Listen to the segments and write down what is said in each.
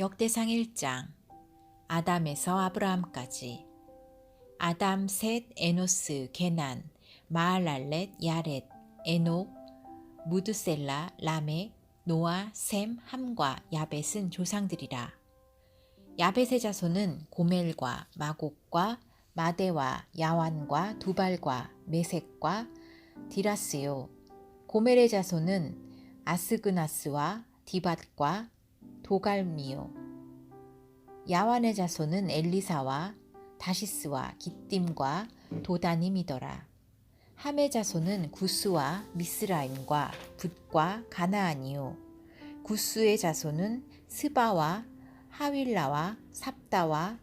역대상 1장 아담에서 아브라함까지 아담, 셋, 에노스, 게난, 마알랄렛, 야렛, 에녹, 무드셀라, 라멕, 노아, 셈, 함과 야벳은 조상들이라. 야벳의 자손은 고멜과 마곡과 마대와 야완과 두발과 메색과 디라스요. 고멜의 자손은 아스그나스와 디밧과 도갈미요. 야완의 자손은 엘리사와 다시스와 기띔과 도다님이더라. 함의 자손은 구스와 미스라임과 붓과 가나안이요. 구스의 자손은 스바와 하윌라와 삽다와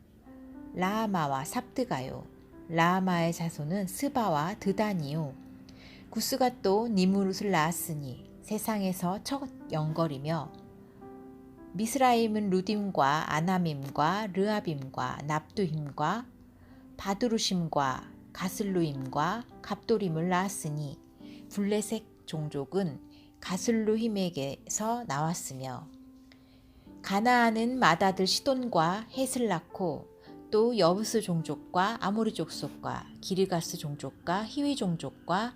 라하마와 삽드가요. 라하마의 자손은 스바와 드단이요. 구스가 또 니무롯을 낳았으니 세상에서 첫 영걸이며 미스라임은 루딤과 아나밈과 르아빔과 납두힘과 바두루심과 가슬루임과 갑도림을 낳았으니 블레색 종족은 가슬루힘에게서 나왔으며 가나안은 맏아들 시돈과 헷을 낳고 또 여부스 종족과 아모리 족속과 기르가스 종족과 히위 종족과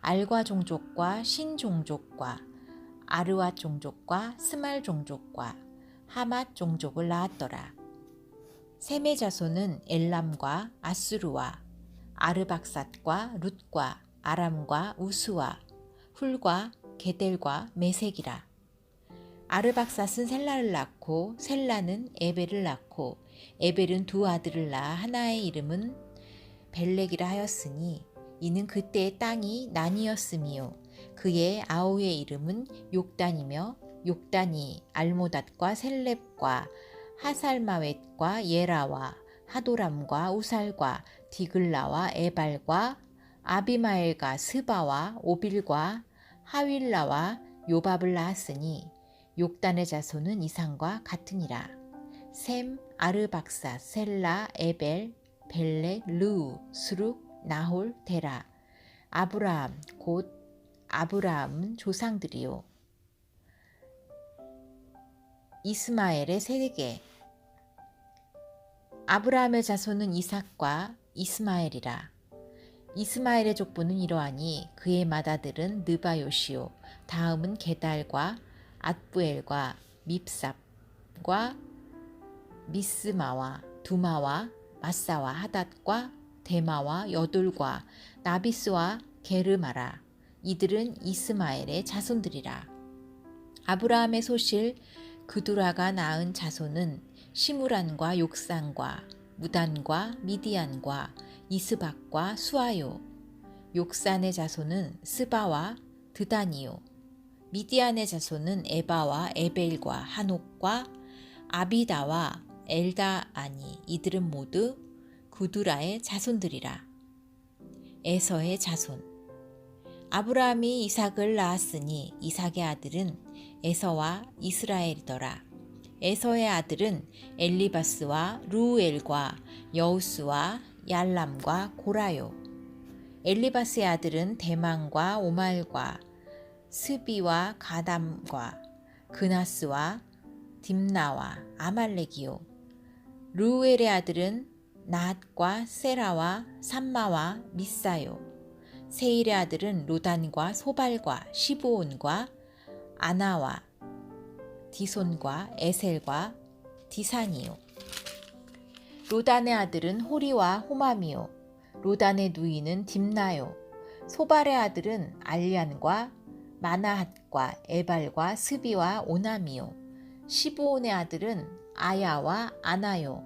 알과 종족과 신 종족과 아르와 종족과 스말 종족과 하맛 종족을 낳았더라. 셈의 자손은 엘람과 아수르와 아르박삿과 룻과 아람과 우스와 훌과 게델과 메색이라. 아르박삿은 셀라를 낳고 셀라는 에벨을 낳고 에벨은 두 아들을 낳아 하나의 이름은 벨렉이라 하였으니 이는 그때의 땅이 난이었음이요 그의 아우의 이름은 욕단이며 욕단이 알모닷과 셀렙과 하살마웻과 예라와 하도람과 우살과 디글라와 에발과 아비마엘과 스바와 오빌과 하윌라와 요밥을 낳았으니 욕단의 자손은 이상과 같으니라. 셈, 아르박사, 셀라, 에벨, 벨렉, 르우, 스룩, 나홀, 데라, 아브라함, 곧 아브라함은 조상들이요. 이스마엘의 세계 아브라함의 자손은 이삭과 이스마엘이라. 이스마엘의 족보는 이러하니 그의 맏아들은 느바요시요 다음은 게달과 앗부엘과 밉삽과 미스마와 두마와 마사와 하닷과 데마와 여돌과 나비스와 게르마라 이들은 이스마엘의 자손들이라. 아브라함의 소실 그두라가 낳은 자손은 시무란과 욕산과 무단과 미디안과 이스박과 수아요. 욕산의 자손은 스바와 드다니요. 미디안의 자손은 에바와 에벨과 한옥과 아비다와 엘다아니. 이들은 모두 구두라의 자손들이라. 에서의 자손 아브라함이 이삭을 낳았으니 이삭의 아들은 에서와 이스라엘이더라. 에서의 아들은 엘리바스와 루엘과 여우스와 얄람과 고라요. 엘리바스의 아들은 대망과 오말과 스비와 가담과 그나스와 딥나와 아말렉이요. 루엘의 아들은 나핫과 세라와 삼마와 미사요. 세일의 아들은 로단과 소발과 시브온과 아나와 디손과 에셀과 디산이요. 로단의 아들은 호리와 호맘이요. 로단의 누이는 딥나요. 소발의 아들은 알리안과 마나핫과 에발과 스비와 오나미요. 시브온의 아들은 아야와 아나요.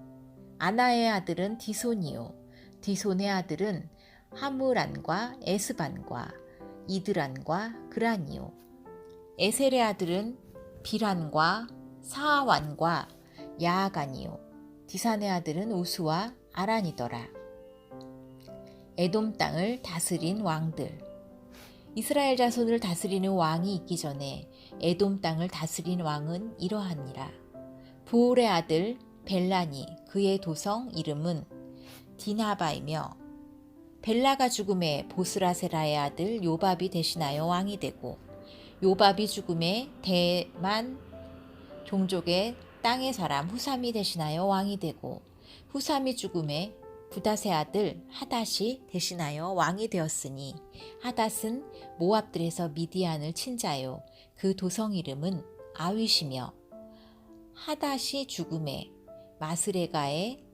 아나의 아들은 디손이요. 디손의 아들은 하무란과 에스반과 이드란과 그란이요. 에셀의 아들은 비란과 사완과 야아간이요. 디산의 아들은 우수와 아란이더라. 에돔 땅을 다스린 왕들. 이스라엘 자손을 다스리는 왕이 있기 전에 에돔 땅을 다스린 왕은 이러하니라. 부올의 아들 벨라니 그의 도성 이름은 디나바이며 벨라가 죽음에 보스라세라의 아들 요밥이 대신하여 왕이 되고 요밥이 죽음에 대만 종족의 땅의 사람 후삼이 대신하여 왕이 되고 후삼이 죽음에 부닷의 아들 하닷이 대신하여 왕이 되었으니 하닷은 모압들에서 미디안을 친 자요. 그 도성 이름은 아윗이며 하닷이 죽음에 마스레가의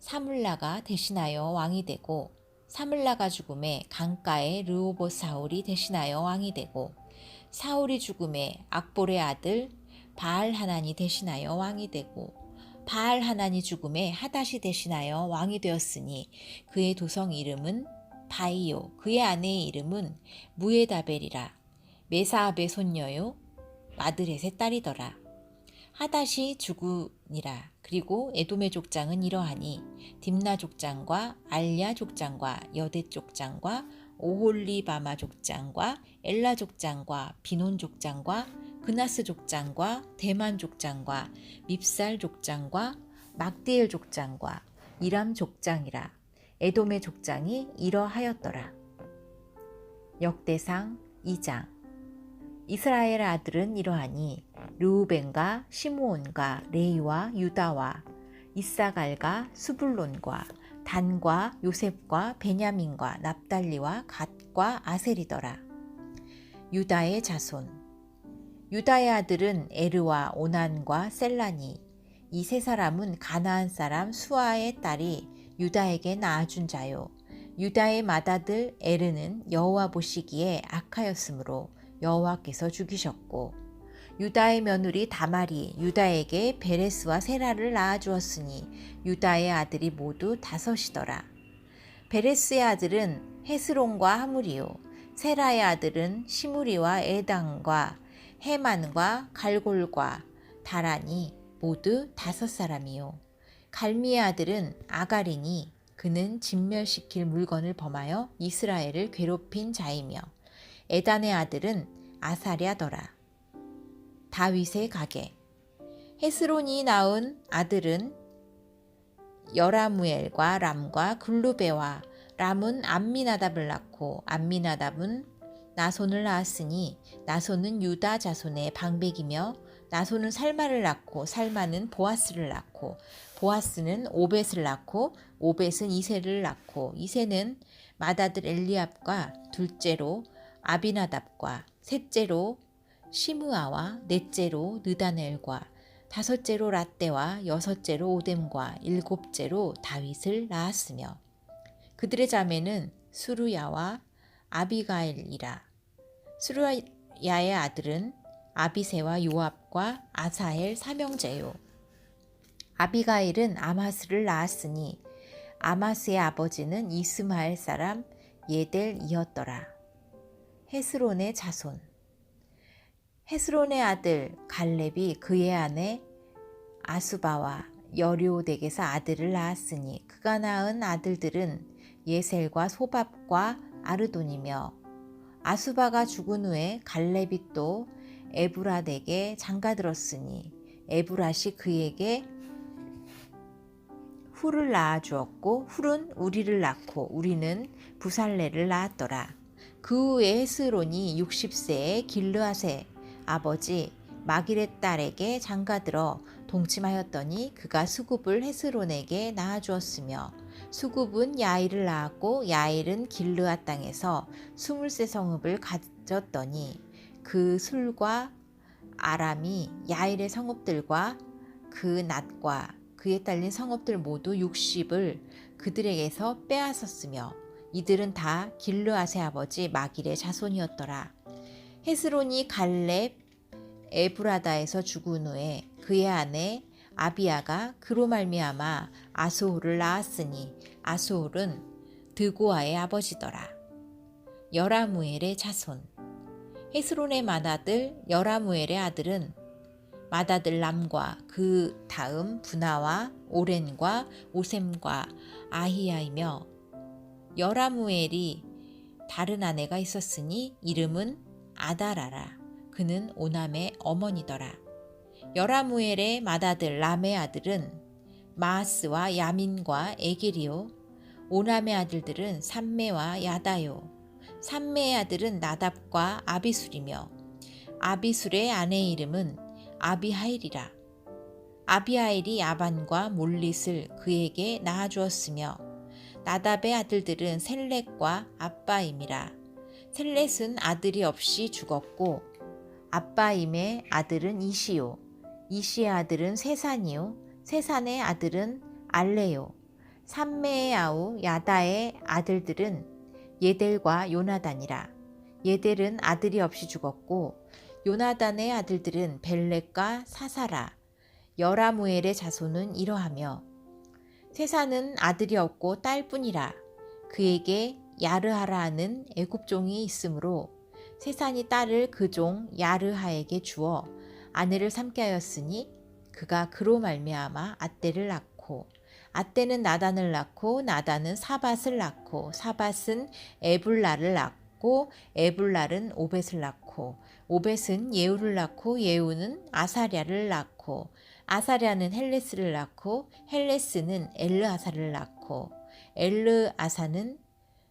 사물라가 대신하여 왕이 되고 사물라가 죽음에 강가의 르오보 사울이 대신하여 왕이 되고 사울이 죽음에 악볼의 아들 바알 하나니 대신하여 왕이 되고 바알 하나니 죽음에 하닷이 대신하여 왕이 되었으니 그의 도성 이름은 바이요 그의 아내의 이름은 무에다벨이라. 메사압의 손녀요 마드렛의 딸이더라. 하닷이 죽으니라 그리고 에돔의 족장은 이러하니 딥나 족장과 알야 족장과 여대 족장과 오홀리바마 족장과 엘라 족장과 비논 족장과 그나스 족장과 대만 족장과 밉살 족장과 막디엘 족장과 이람 족장이라 에돔의 족장이 이러하였더라. 역대상 2장 이스라엘 아들은 이러하니 르우벤과 시므온과 레이와 유다와 이사갈과 수불론과 단과 요셉과 베냐민과 납달리와 갓과 아셀이더라. 유다의 자손 유다의 아들은 에르와 오난과 셀라니 이 세 사람은 가나안 사람 수아의 딸이 유다에게 낳아준 자요. 유다의 맏아들 에르는 여호와 보시기에 악하였으므로 여호와께서 죽이셨고 유다의 며느리 다말이 유다에게 베레스와 세라를 낳아주었으니 유다의 아들이 모두 다섯이더라. 베레스의 아들은 헤스론과 하무리요. 세라의 아들은 시무리와 에당과 해만과 갈골과 다란이 모두 다섯 사람이요. 갈미의 아들은 아가리니 그는 진멸시킬 물건을 범하여 이스라엘을 괴롭힌 자이며 에단의 아들은 아사랴더라. 다윗의 가게 헤스론이 낳은 아들은 여라무엘과 람과 글루베와 람은 암미나답을 낳고 암미나답은 나손을 낳았으니 나손은 유다 자손의 방백이며 나손은 살마를 낳고 살마는 보아스를 낳고 보아스는 오벳을 낳고 오벳은 이세를 낳고 이세는 맏아들 엘리압과 둘째로 아비나답과 셋째로 시므아와 넷째로 느다넬과 다섯째로 라떼와 여섯째로 오뎀과 일곱째로 다윗을 낳았으며 그들의 자매는 수루야와 아비가일이라. 수루야의 아들은 아비세와 요압과 아사헬 삼형제요. 아비가일은 아마스를 낳았으니 아마스의 아버지는 이스마엘 사람 예델이었더라 헤스론의 자손 헤스론의 아들 갈렙이 그의 아내 아수바와 여리오덱에서 아들을 낳았으니 그가 낳은 아들들은 예셀과 소밥과 아르돈이며 아수바가 죽은 후에 갈렙이 또 에브라덱에 장가들었으니 에브라시 그에게 훌을 낳아 주었고 훌은 우리를 낳고 우리는 부살레를 낳았더라. 그 후에 헤스론이 60세에 길르앗의 아버지 마기렛 딸에게 장가들어 동침하였더니 그가 수굽을 헤스론에게 낳아주었으며 수굽은 야일을 낳았고 야일은 길르앗 땅에서 스물세 성읍을 가졌더니 그 술과 아람이 야일의 성읍들과 그 낫과 그에 딸린 성읍들 모두 60을 그들에게서 빼앗았으며 이들은 다 길르앗의 아버지 마길의 자손이었더라. 헤스론이 갈렙 에브라다에서 죽은 후에 그의 아내 아비아가 그로 말미암아 아스홀을 낳았으니 아스홀은 드고아의 아버지더라. 여라무엘의 자손 헤스론의 맏아들 여라무엘의 아들은 맏아들 람과 그 다음 분하와 오렌과 오셈과 아히야이며 여라무엘이 다른 아내가 있었으니 이름은 아다라라. 그는 오남의 어머니더라. 여라무엘의 맏아들 람의 아들은 마하스와 야민과 에게리오. 오남의 아들들은 삼메와 야다요. 삼메의 아들은 나답과 아비술이며 아비술의 아내의 이름은 아비하일이라. 아비아일이 야반과 몰릿을 그에게 낳아주었으며 나답의 아들들은 셀렉과 아빠임이라. 셀렛은 아들이 없이 죽었고 아빠임의 아들은 이시요 이시의 아들은 세산이요. 세산의 아들은 알레요. 삼매의 아우 야다의 아들들은 예델과 요나단이라. 예델은 아들이 없이 죽었고 요나단의 아들들은 벨렉과 사사라. 여라무엘의 자손은 이러하며 세사는 아들이 없고 딸뿐이라 그에게 야르하라 하는 애굽종이 있으므로 세산이 딸을 그 종 야르하에게 주어 아내를 삼게 하였으니 그가 그로 말미암아 아떼를 낳고 아떼는 나단을 낳고 나단은 사밧을 낳고 사밧은 에불라를 낳고 에불랄은 오벳을 낳고 오벳은 예우를 낳고 예우는 아사랴를 낳고 아사랴는 헬레스를 낳고 헬레스는 엘르아사를 낳고 엘르아사는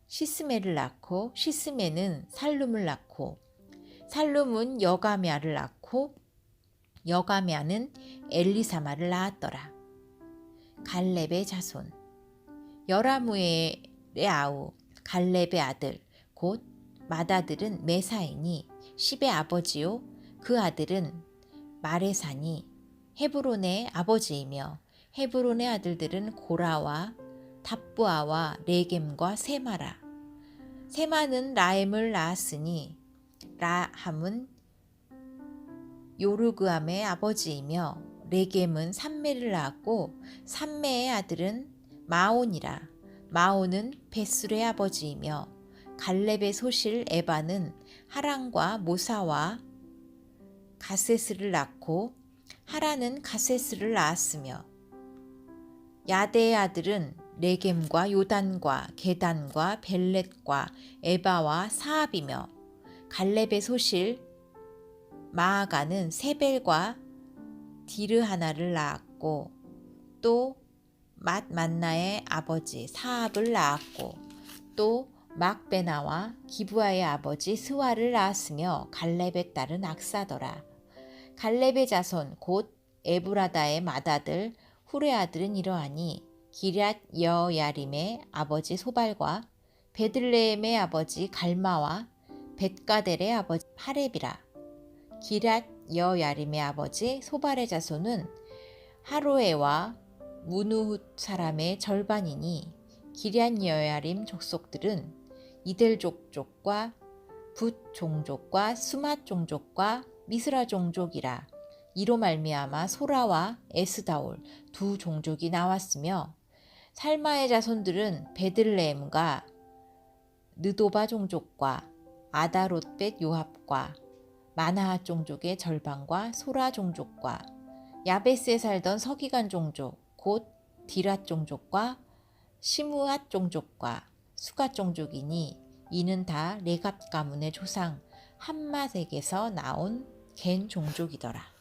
시스메를 낳고 시스메는 살룸을 낳고 살룸은 여가메아를 낳고 여가메아는 엘리사마를 낳았더라. 갈렙의 자손 여라무엘의 아우 갈렙의 아들 곧 맏아들은 메사이니 십의 아버지요 그 아들은 마레사니 헤브론의 아버지이며 헤브론의 아들들은 고라와 답부아와 레겜과 세마라. 세마는 라임을 낳았으니 라함은 요르그암의 아버지이며 레겜은 삼매를 낳았고 삼매의 아들은 마온이라. 마온은 베술의 아버지이며 갈렙의 소실 에바는 하란과 모사와 가세스를 낳고 하란은 가세스를 낳았으며 야대의 아들은 레겜과 요단과 게단과 벨렛과 에바와 사압이며 갈렙의 소실 마아가는 세벨과 디르하나를 낳았고 또 맏만나의 아버지 사압을 낳았고 또 막베나와 기부아의 아버지 스와를 낳았으며 갈렙의 딸은 악사더라. 갈렙의 자손 곧 에브라다의 맏아들 후레 아들은 이러하니 기럇 여야림의 아버지 소발과 베들레헴의 아버지 갈마와 벳가델의 아버지 하렙이라. 기럇 여야림의 아버지 소발의 자손은 하로에와 무누훗 사람의 절반이니 기럇 여야림 족속들은 이델 족족과 붓 종족과 수맛 종족과 미스라 종족이라. 이로 말미암아 소라와 에스다올 두 종족이 나왔으며 살마의 자손들은 베들레헴과 느도바 종족과 아다롯벳 요합과 마나하 종족의 절반과 소라 종족과 야베스에 살던 서기관 종족 곧 디랏 종족과 시무앗 종족과 수가 종족이니 이는 다 레갑 가문의 조상 한맛에게서 나온 겐 종족이더라.